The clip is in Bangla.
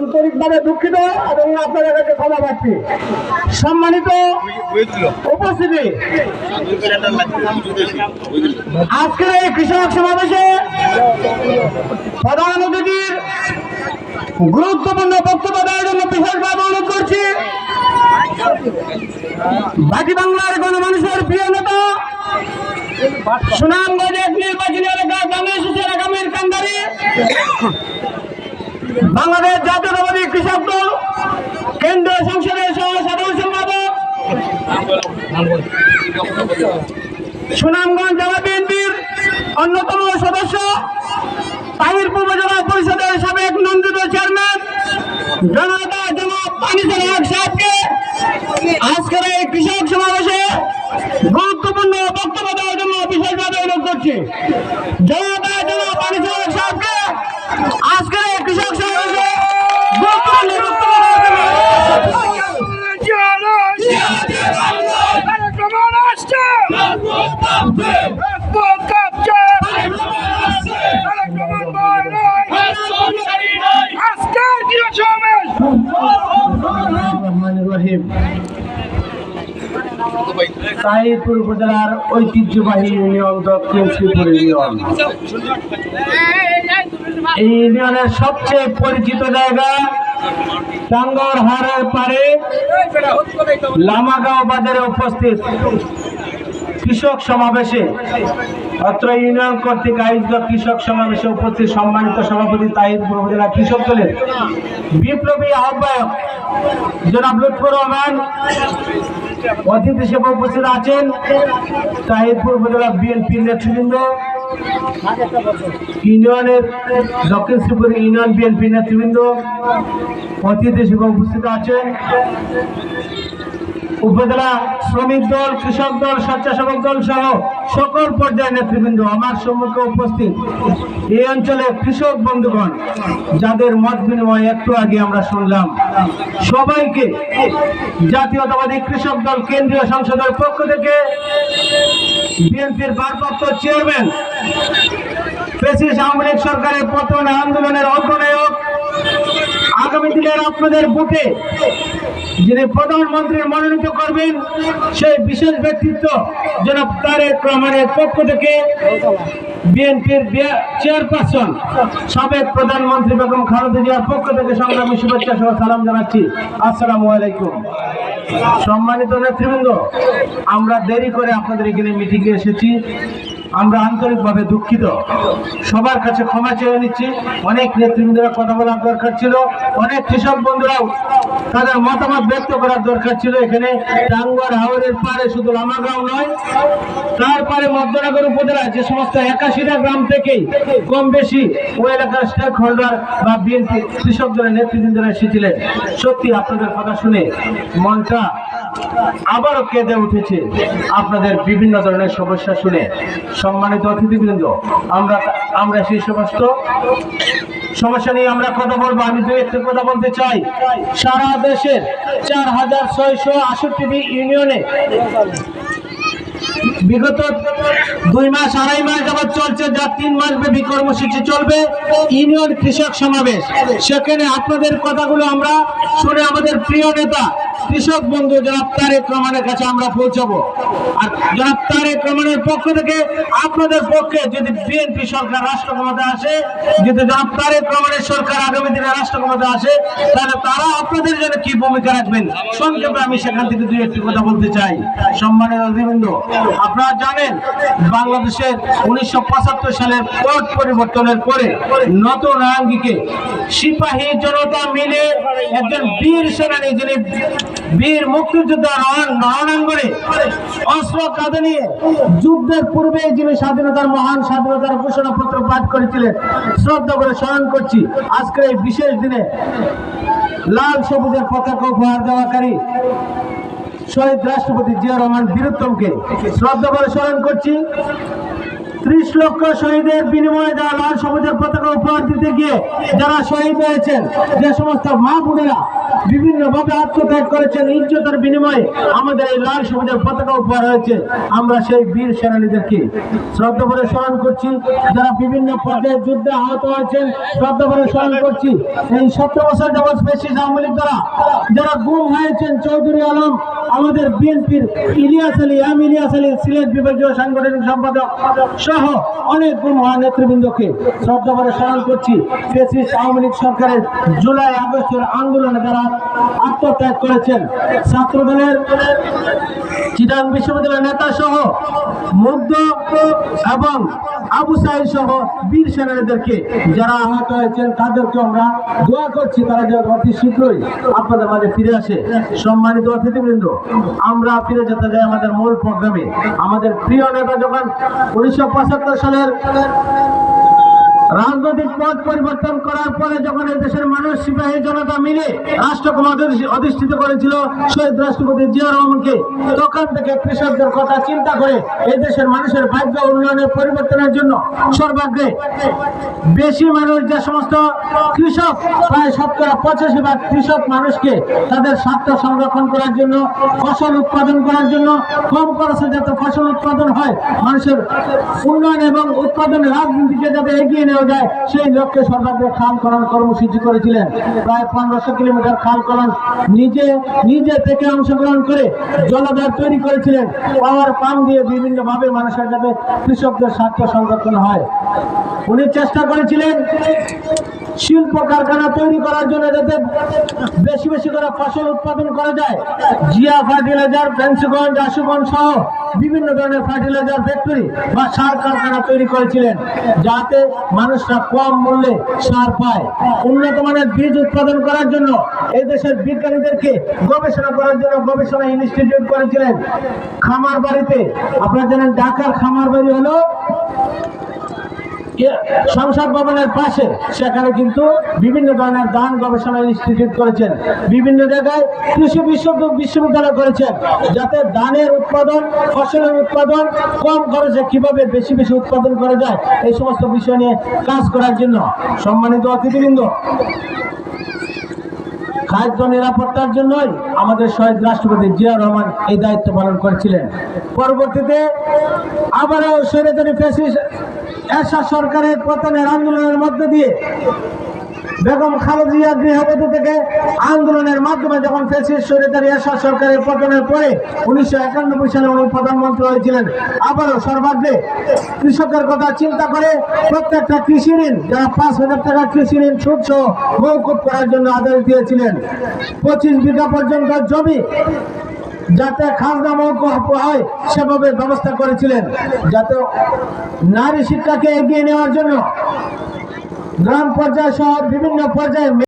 আন্তরিকভাবে দুঃখিত এবং আপনাদের কাছে ক্ষমা পাচ্ছি সম্মানিত উপস্থিতি। আজকের এই কৃষক সমাবেশে প্রধান অতিথির গুরুত্বপূর্ণ বক্তব্য দেওয়ার জন্য বিশেষভাবে অনুরোধ করছি। বাকি বাংলার গণমানুষের প্রিয় নেতা সুনামগঞ্জ নির্বাচনী এলাকা বাংলাদেশ আগামীর কান্দারি বাংলাদেশ জাতীয়তাবাদী কৃষক দল, কেন্দ্রীয় সংসদের সহ সম্পাদক, সুনামগঞ্জ জেলা বিএনপির অন্যতম সদস্য, তাহিরপুর জেলা পরিষদের সাবেক নন্দিত চেয়ারম্যান, জনতা জনাব আনিসুল হক সাহেবকে আজকের এই কৃষক সমাবেশে গুরুত্বপূর্ণ বক্তব্য দেওয়ার জন্য বিশেষভাবে অনুরোধ করছি জনতা জনাব আনিসুল হক সাহেবকে আজকের এই কৃষক সমাবেশে গুরুত্বপূর্ণ বক্তব্য দেওয়ার জন্য রহিম সাহিদপুর উপজেলার ঐতিহ্যবাহী ইউনিয়ন দক্ষিণ শ্রীপুর ইউনিয়ন। এই ইউনিয়নের সবচেয়ে পরিচিত জায়গা টাঙ্গর হারের পারে লামাগাঁও বাজারে উপস্থিত কৃষক সমাবেশে অত্র ইউনিয়ন কর্তৃক আয়োজিত কৃষক সমাবেশে উপস্থিত সম্মানিত সভাপতি তাহিদপুর উপজেলা কৃষক দলের বিপ্লবী আহ্বায়ক জনাব লুৎফুর রহমান, অতিথি হিসেবে উপস্থিত আছেন তাহিদপুর উপজেলা বিএনপির নেতৃবৃন্দ, ইউনিয়নের দক্ষিণ শ্রীপুর ইউনিয়ন বিএনপি নেতৃবৃন্দ, অতিথি হিসেবে উপস্থিত আছেন উপজেলা শ্রমিক দল, কৃষক দল, স্বেচ্ছাসেবক দল সহ সকল পর্যায়ের নেতৃবৃন্দ আমার সম্মুখে উপস্থিত। এই অঞ্চলে কৃষক বন্ধুগণ, যাদের মত বিনিময় একটু আগে আমরা শুনলাম, সবাইকে জাতীয়তাবাদী কৃষক দল কেন্দ্রীয় সংসদের পক্ষ থেকে বিএনপির ভারপ্রাপ্ত চেয়ারম্যান, পেশিস আওয়ামী লীগ সরকারের পতন আন্দোলনের অগ্রনায়ক আগামী দিনের আপনাদের বুকে যিনি প্রধানমন্ত্রীর মনোনীত করবেন, সেই বিশেষ ব্যক্তিত্ব জনাব তারেক রহমানের পক্ষ থেকে বিএনপির চেয়ারপারসন, সাবেক প্রধানমন্ত্রী বেগম খালেদা জিয়ার পক্ষ থেকে সংগ্রামী শুভেচ্ছা সহ সালাম জানাচ্ছি। আসসালামু আলাইকুম। সম্মানিত নেতৃবৃন্দ, আমরা দেরি করে আপনাদের এখানে মিটিংয়ে এসেছি। আমরা আন্তরিকভাবে দুঃখিত। সবার কাছে ক্ষমা চেয়ে নিচ্ছি। অনেক নেতৃবৃন্দরা কথা বলার দরকার ছিল। অনেক কৃষক বন্ধুরাও তাদের মতামত ব্যক্ত করার দরকার ছিল এখানে। টাঙ্গুয়ার হাওড়ের পারে শুধু লামাগাঁও নয় তারপরে মধ্যনগর উপজেলা যে সমস্ত একাশিটা গ্রাম থেকেই কম বেশি ওই এলাকার স্টেক হোল্ডার বা বিএনপি কৃষক দলের নেতৃবৃন্দরা এসেছিলেন। সত্যি আপনাদের কথা শুনে মনটা আবারও কেঁদে উঠেছে আপনাদের বিভিন্ন ধরনের সমস্যা শুনে সম্মানিত অতিথিবৃন্দ, আমরা আমরা সেই সমস্ত সমস্যা নিয়ে আমরা কথা বলব। আমি দু একটা কথা বলতে চাই। সারা দেশের চার হাজার ছয়শো আষট্টি ইউনিয়নে বিগত দুই মাস, আড়াই মাস যাবৎ চলছে, যা তিন মাস ব্যাপী কর্মসূচি চলবে। ইউনিয়ন কৃষক সমাবেশ। সেখানে আপনাদের কথাগুলো আমরা শুনে আমাদের প্রিয় নেতা কৃষক বন্ধু, জনাব তারেক রহমানের কাছে আমরা পৌঁছাবো। আর জনাব তারেক রহমানের পক্ষ থেকে আপনাদের পক্ষে যদি বিএনপি সরকার রাষ্ট্র ক্ষমতা আসে, যদি জনাব তারেক রহমানের সরকার আগামী দিনে রাষ্ট্র ক্ষমতা আসে, তাহলে তারা আপনাদের জন্য কি ভূমিকা রাখবেন? সংক্ষেপে আমি সেখান থেকে দুই একটি কথা বলতে চাই। সম্মানের অধিবৃন্দ আপনারা জানেন বাংলাদেশের উনিশশো পঁচাত্তর সালের পট পরিবর্তনের পরে নতুন আঙ্গিকে সিপাহী জনতা মিলে একজন বীর সেনানী যিনি বীর মুক্তিযোদ্ধা নিয়ে যুদ্ধের পূর্বে যিনি স্বাধীনতার মহান স্বাধীনতার পাঠ করেছিলেন, শ্রদ্ধা করে স্মরণ করছি, আজকের এই বিশেষ দিনে লাল সবুজের পতাকা উপহার দেওয়াকারী শহীদ রাষ্ট্রপতি জিয়া রহমান বীরোত্তমকে শ্রদ্ধা করে স্মরণ করছি। ত্রিশ লক্ষ শহীদের বিনিময়ে যারা লাল সবুজের পতাকা উপহার দিতে গিয়ে যারা শহীদ হয়েছেন, যে সমস্ত মা বোনেরা বিভিন্ন ভাবে আত্মত্যাগ করেছেন, ইজ্জতের বিনিময়ে আমাদের এই লাল সবুজের পতাকা উপহার হয়েছে। আমরা সেই বীর সেনানীদেরকে শ্রদ্ধা করে স্মরণ করছি। যারা বিভিন্ন পর্যায়ে যুদ্ধে আহত হয়েছেন, শ্রদ্ধা করে স্মরণ করছি। এই সতেরো বছর যাবৎ বেশি আওয়ামী লীগ দ্বারা যারা গুম হয়েছেন, চৌধুরী আলম, আমাদের বিএনপির ইলিয়াস আলী, এম ইলিয়াস আলী সিলেট বিভাগীয় সাংগঠনিক সম্পাদক সহ অনেক গুম নেতৃবৃন্দকে শ্রদ্ধা করে স্মরণ করছি। ফেসিস্ট আওয়ামী লীগ সরকারের জুলাই আগস্টের আন্দোলনে তারা আত্মত্যাগ করেছেন, ছাত্রদলের চিদান বিশ্ববিদ্যালয়ের নেতা সহ মুগ্ধ এবং আবু সাহেব সহ বীর সেনানীদেরকে যারা আহত হয়েছেন তাদেরকে আমরা দোয়া করছি, তারা যেন অতি শীঘ্রই আপনাদের মাঝে ফিরে আসে। সম্মানিত অতিথিবৃন্দ, আমরা ফিরে যেতে যাই আমাদের মূল প্রোগ্রামে। আমাদের প্রিয় নেতা যখন উনিশশো পঁচাত্তর সালের রাজনৈতিক পথ পরিবর্তন করার পরে যখন এই দেশের মানুষ সিপাহী জনতা মিলে রাষ্ট্রকে অধিষ্ঠিত করেছিল, শহীদ রাষ্ট্রপতি জিয়া রহমানকে, তখন থেকে কৃষকদের কথা চিন্তা করে এই দেশের মানুষের ভাগ্য উন্নয়নের পরিবর্তনের জন্য সর্বাগ্রে বেশি মানুষ যে সমস্ত কৃষক, প্রায় শতকরা পঁচাশি ভাগ কৃষক মানুষকে তাদের স্বার্থ সংরক্ষণ করার জন্য, ফসল উৎপাদন করার জন্য, কম খরচে যাতে ফসল উৎপাদন হয়, মানুষের উন্নয়ন এবং উৎপাদনের রাজনীতিকে যাতে এগিয়ে নেওয়া যায়, সেই লক্ষ্যে সর্বাগ্রে খাল খনন কর্মসূচি করেছিলেন। প্রায় পনেরোশো কিলোমিটার খাল খনন নিজে নিজে থেকে অংশগ্রহণ করে জলাধার তৈরি করেছিলেন। পাওয়ার পাম্প দিয়ে বিভিন্ন ভাবে মানুষের যাতে কৃষকদের স্বার্থ সংরক্ষণ হয়। উনি চেষ্টা করেছিলেন শিল্প কারখানা তৈরি করার জন্য যাতে বেশি বেশি করে ফসল উৎপাদন করা যায়। জিয়া ফার্টিলাইজার ফেন্সিগঞ্জ আশুগঞ্জ সহ বিভিন্ন ধরনের ফার্টিলাইজার ফ্যাক্টরি বা সার কারখানা তৈরি করেছিলেন, যাতে মানুষরা কম মূল্যে সার পায়। উন্নত মানের বীজ উৎপাদন করার জন্য এই দেশের বিজ্ঞানীদেরকে গবেষণা করার জন্য গবেষণা ইনস্টিটিউট করেছিলেন। খামার বাড়িতে, আপনারা জানেন ঢাকার খামার বাড়ি হলো সংসদ ভবনের পাশে। সেখানে কিন্তু বিভিন্ন ধরনের দান গবেষণা ইনস্টিটিউট করেছেন। বিভিন্ন জায়গায় কৃষি বিশ্ব বিশ্ববিদ্যালয় করেছেন, যাতে ধানের উৎপাদন, ফসলের উৎপাদন কম খরচে কীভাবে বেশি বেশি উৎপাদন করা যায়, এই সমস্ত বিষয় নিয়ে কাজ করার জন্য সম্মানিত অতিথিবৃন্দ, খাদ্য নিরাপত্তার জন্যই আমাদের শহীদ রাষ্ট্রপতি জিয়া রহমান এই দায়িত্ব পালন করেছিলেন। পরবর্তীতে আবারও স্বৈরাচারী ফ্যাসিস্ট এরশাদ সরকারের পতনের আন্দোলনের মধ্য দিয়ে বেগম খালেদা গৃহবধূ থেকে আন্দোলনের মাধ্যমে যখন ফেসিস এরশাদ সরকারের পতনের পরে উনিশশো একানব্বই সালে উনি প্রধানমন্ত্রী হয়েছিলেন, আবারও সর্বাগ্রে কৃষকের কথা চিন্তা করে প্রত্যেকটা কৃষি ঋণ, যারা পাঁচ হাজার টাকা কৃষি ঋণ, সুদ সহ মৌকুব করার জন্য আদেশ দিয়েছিলেন। পঁচিশ বিঘা পর্যন্ত জমি যাতে খাজনা নামক হয়, সেভাবে ব্যবস্থা করেছিলেন। যাতে নারী শিক্ষাকে এগিয়ে নেওয়ার জন্য গ্রাম পর্যায়ে সহ বিভিন্ন পর্যায়ে